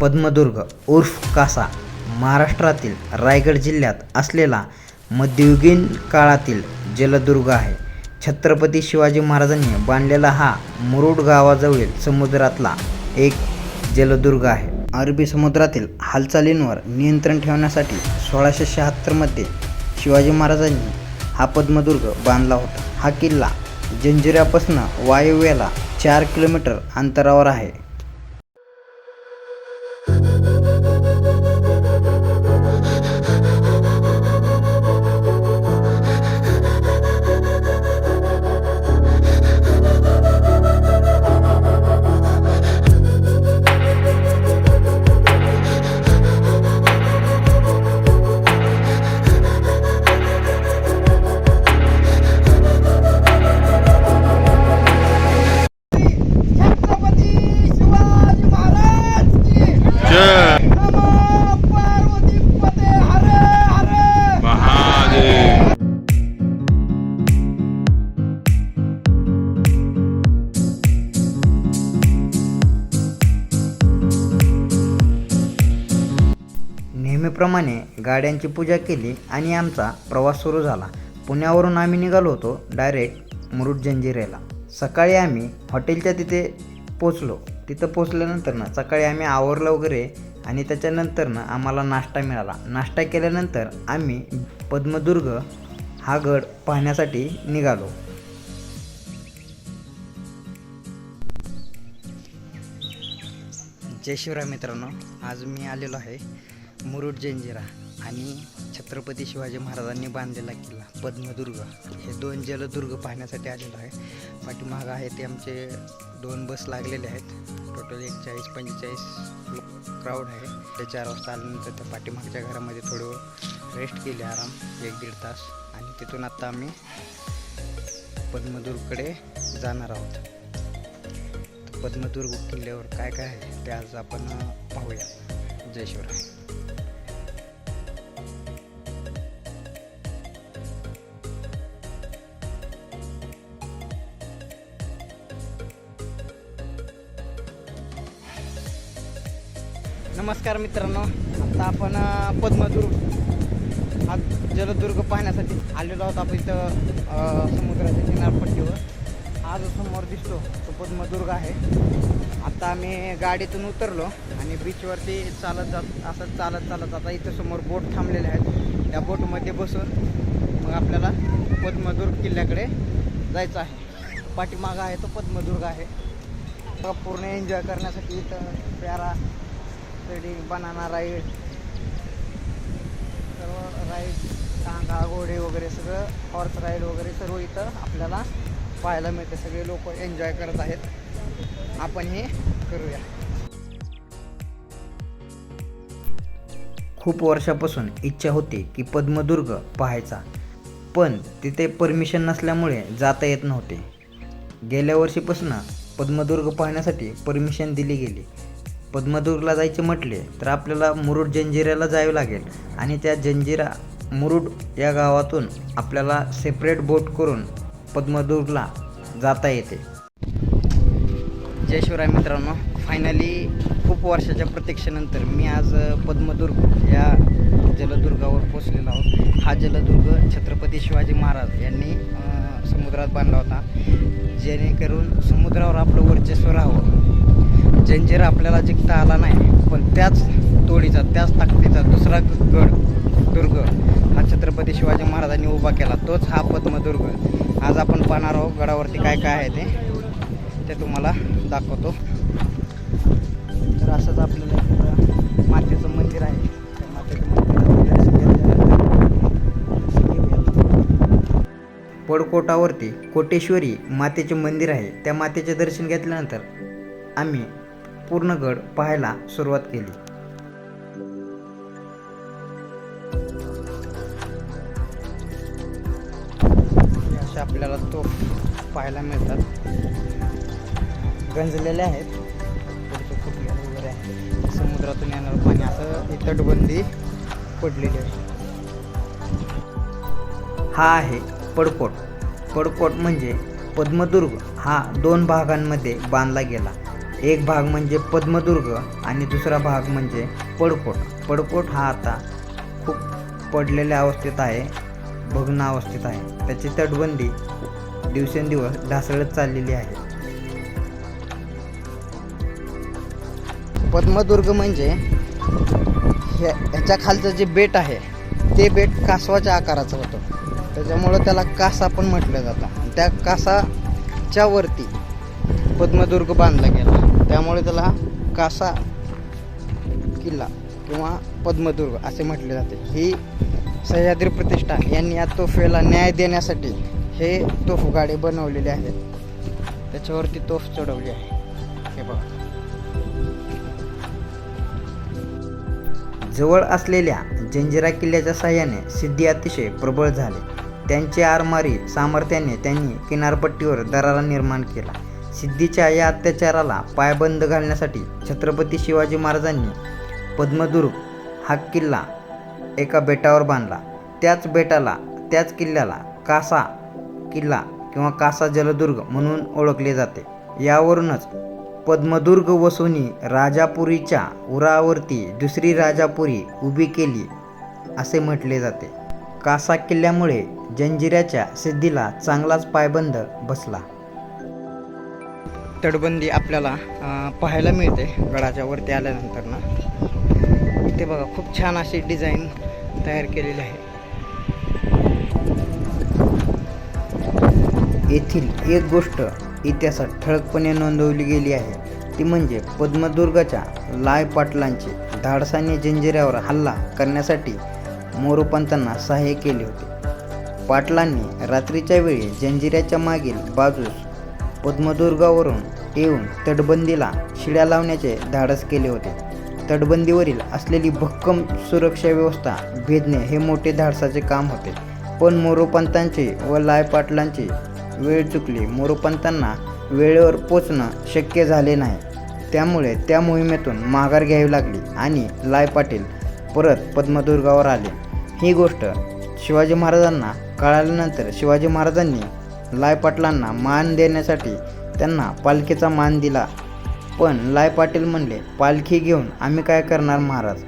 पद्मदुर्ग उर्फ कासा महाराष्ट्रातील रायगड जिल्ह्यात असलेला मध्ययुगीन काळातील जलदुर्ग आहे. छत्रपती शिवाजी महाराजांनी बांधलेला हा मुरुड गावाजवळील समुद्रातला एक जलदुर्ग आहे. अरबी समुद्रातील हालचालींवर नियंत्रण ठेवण्यासाठी सोळाशे शहात्तरमध्ये शिवाजी महाराजांनी हा पद्मदुर्ग बांधला होता. हा किल्ला जंजिऱ्यापासून वायव्याला चार किलोमीटर अंतरावर आहे. गाड्यांची पूजा केली आणि आमचा प्रवास सुरू झाला. पुण्यावरून आम्ही निघालो होतो डायरेक्ट मुरुड जंजिरेला सकाळी आम्ही हॉटेलच्या तिथे पोचलो. तिथं पोचल्यानंतर ना सकाळी आम्ही आवरलं वगैरे आणि त्याच्यानंतर ना आम्हाला नाश्ता मिळाला. नाश्ता केल्यानंतर आम्ही पद्मदुर्ग हा गड पाहण्यासाठी निघालो. जय शिवराय मित्रांनो आज मी आलेलो आहे मुरुड जंजिरा. आणि छत्रपती शिवाजी महाराजांनी बांधलेला किल्ला पद्मदुर्ग. हे दोन जलदुर्ग पाहण्यासाठी आलेलो आहे. पाठीमागं आहे ते आमचे दोन बस लागलेले आहेत. टोटल एक चाळीस पंचेचाळीस क्राऊड आहे. ते चार वाजता आल्यानंतर त्या पाठीमागच्या घरामध्ये थोडं रेस्ट केले आराम एक दीड तास. आणि तिथून आत्ता आम्ही पद्मदुर्गकडे जाणार आहोत. पद्मदुर्ग किल्ल्यावर काय काय आहे ते आज आपण पाहूया. जय शिवराय. नमस्कार मित्रांनो. आता आपण पद्मदुर्ग हा जलदुर्ग पाहण्यासाठी आलेलो आहोत आपण इथं समुद्राच्या किनारपट्टीवर. हा जो समोर दिसतो तो पद्मदुर्ग आहे. आता आम्ही गाडीतून उतरलो आणि बीचवरती चालत जात असं चालत चालत आता इथं समोर बोट थांबलेले आहेत. त्या बोटमध्ये बसून मग आपल्याला पद्मदुर्ग किल्ल्याकडे जायचं आहे. पाठीमागा आहे तो पद्मदुर्ग आहे. पूर्ण एन्जॉय करण्यासाठी इथं प्यारा रेडिंग बनाना राईड सर्व राईड टांगा घोडे वगैरे सगळं हॉर्स राईड वगैरे सर्व इथं आपल्याला पाहायला मिळते. सगळे लोक एन्जॉय करत आहेत. आपण हे करूया. खूप वर्षापासून इच्छा होती की पद्मदुर्ग पाहायचा पण तिथे परमिशन नसल्यामुळे जाता येत नव्हते. गेल्या वर्षीपासून पद्मदुर्ग पाहण्यासाठी परमिशन दिली गेली. पद्मदुर्गला जायचे म्हटले तर आपल्याला मुरुड जंजिऱ्याला जावे लागेल. आणि त्या जंजिरा मुरुड या गावातून आपल्याला सेपरेट बोट करून पद्मदुर्गला जाता येते. जय शिवराय मित्रांनो. फायनली खूप वर्षाच्या प्रतीक्षेनंतर मी आज पद्मदुर्ग या जलदुर्गावर पोचलेलो आहोत. हा जलदुर्ग छत्रपती शिवाजी महाराज यांनी समुद्रात बांधला होता. जेणेकरून समुद्रावर आपलं वर्चस्व राहावं. जंजीर आपल्याला जिंकता आला नाही पण त्याच तोडीचा त्याच ताकदीचा दुसरा गड दुर्ग हा छत्रपती शिवाजी महाराजांनी उभा केला. तोच हा पद्मदुर्ग. आज आपण पाहणार आहोत गडावरती काय काय आहे ते. ते तुम्हाला दाखवतो. तर असंच आपल्याला मातेचं मंदिर आहे. त्या मातेचं पडकोटावरती कोटेश्वरी मातेचे मंदिर आहे. त्या मातेचे दर्शन घेतल्यानंतर आम्ही पूर्ण गड पाहायला सुरुवात केली. अशा आपल्याला तो पाहायला मिळतात. गंजलेले आहेत. वगैरे आहे समुद्रातून येणारं पाणी असं ही तटबंदी पडलेली आहे. हा आहे पडकोट. पडकोट म्हणजे पद्मदुर्ग हा दोन भागांमध्ये बांधला गेला. एक भाग म्हणजे पद्मदुर्ग आणि दुसरा भाग म्हणजे पडकोट. पडकोट हा आता खूप पडलेल्या अवस्थेत आहे भग्न अवस्थेत आहे. त्याची तटबंदी दिवसेंदिवस ढासळत चाललेली आहे. पद्मदुर्ग म्हणजे ह्या ह्याच्या खालचं जे बेट आहे ते बेट कासवाच्या आकाराचं होतं. त्याच्यामुळं त्याला कासा पण म्हटलं जातं. त्या कासाच्या वरती पद्मदुर्ग बांधला गेला. त्यामुळे त्याला कासा किल्ला किंवा पद्मदुर्ग असे म्हटले जाते. ही सह्याद्री प्रतिष्ठान यांनी या तोफेला न्याय देण्यासाठी हे तोफगाडे बनवलेले आहेत. त्याच्यावरती तोफ चढवली आहे. हे बघा. जवळ असलेल्या जंजिरा किल्ल्याच्या साह्याने सिद्धी अतिशय प्रबळ झाले. त्यांची आरमारी सामर्थ्याने त्यांनी किनारपट्टीवर दरारा निर्माण केला. सिद्धीच्या या अत्याचाराला पायबंद घालण्यासाठी छत्रपती शिवाजी महाराजांनी पद्मदुर्ग हा किल्ला एका बेटावर बांधला. त्याच बेटाला त्याच किल्ल्याला कासा किल्ला किंवा कासा जलदुर्ग म्हणून ओळखले जाते. यावरूनच पद्मदुर्ग वसुनी राजापुरीच्या उरावरती दुसरी राजापुरी उभी केली असे म्हटले जाते. कासा किल्ल्यामुळे जंजिऱ्याच्या सिद्धीला चांगलाच पायबंद बसला. तटबंदी आपल्याला पाहायला मिळते गडाच्या वरती आल्यानंतर ना. इथे बघा खूप छान अशी डिझाईन तयार केलेली आहे. येथील एक गोष्ट इतिहासात ठळकपणे नोंदवली गेली आहे. ती म्हणजे पद्मदुर्गाच्या लाय पाटलांचे धाडसाने जंजिऱ्यावर हल्ला करण्यासाठी मोरोपंतांना सहाय्य केले होते. पाटलांनी रात्रीच्या वेळी जंजिऱ्याच्या मागील बाजूस पद्मदुर्गावरून येऊन तटबंदीला शिड्या लावण्याचे धाडस केले होते. तटबंदीवरील असलेली भक्कम सुरक्षा व्यवस्था भेदणे हे मोठे धाडसाचे काम होते. पण मोरोपंतांचे व लाय पाटलांची वेळ चुकली. मोरोपंतांना वेळेवर पोचणं शक्य झाले नाही. त्यामुळे त्या मोहिमेतून माघार घ्यावी लागली आणि लाय पाटील परत पद्मदुर्गावर आले. ही गोष्ट शिवाजी महाराजांना कळाल्यानंतर शिवाजी महाराजांनी लायपाटलांना मान देण्यासाठी त्यांना पालखीचा मान दिला. पण लाय पाटील म्हणले पालखी घेऊन आम्ही काय करणार महाराज?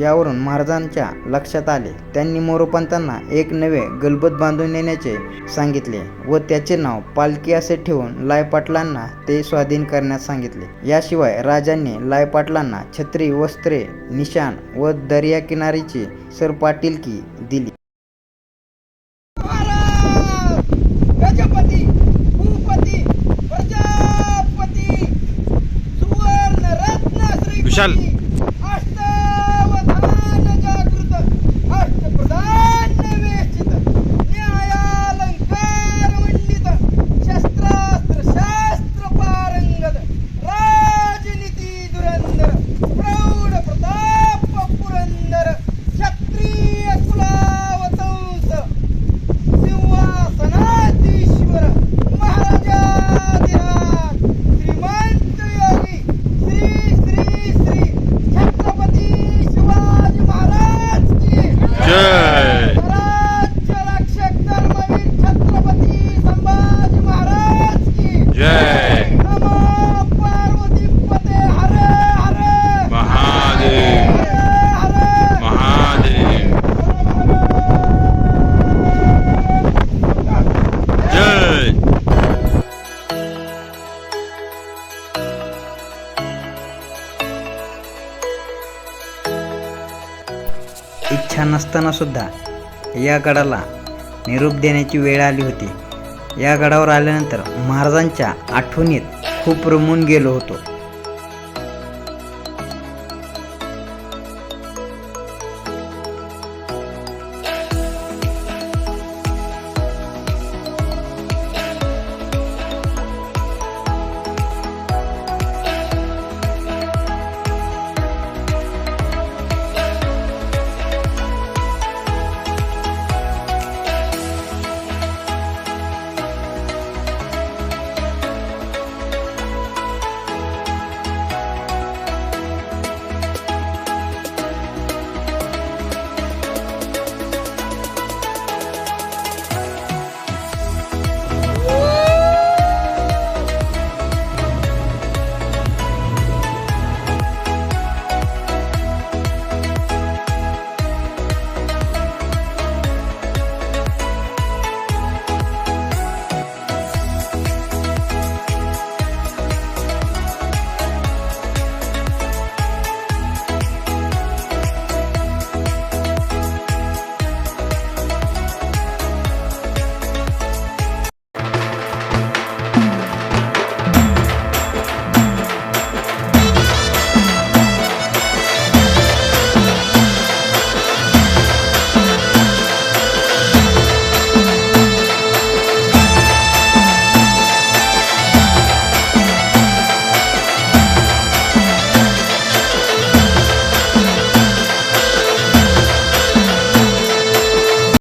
यावरून महाराजांच्या लक्षात आले. त्यांनी मोरोपंतांना एक नवे गलबत बांधून नेण्याचे सांगितले व त्याचे नाव पालखी असे ठेवून लायपाटलांना ते स्वाधीन करण्यास सांगितले. याशिवाय राजांनी लायपाटलांना छत्री वस्त्रे निशाण व दर्याकिनारीची सरपाटीलकी दिली. इच्छा सुद्धा या गडाला निरोप देण्याची वेळ आली होती. या गडावर आल्यानंतर महाराजांच्या आठवणीत खूप रमून गेलो होतो.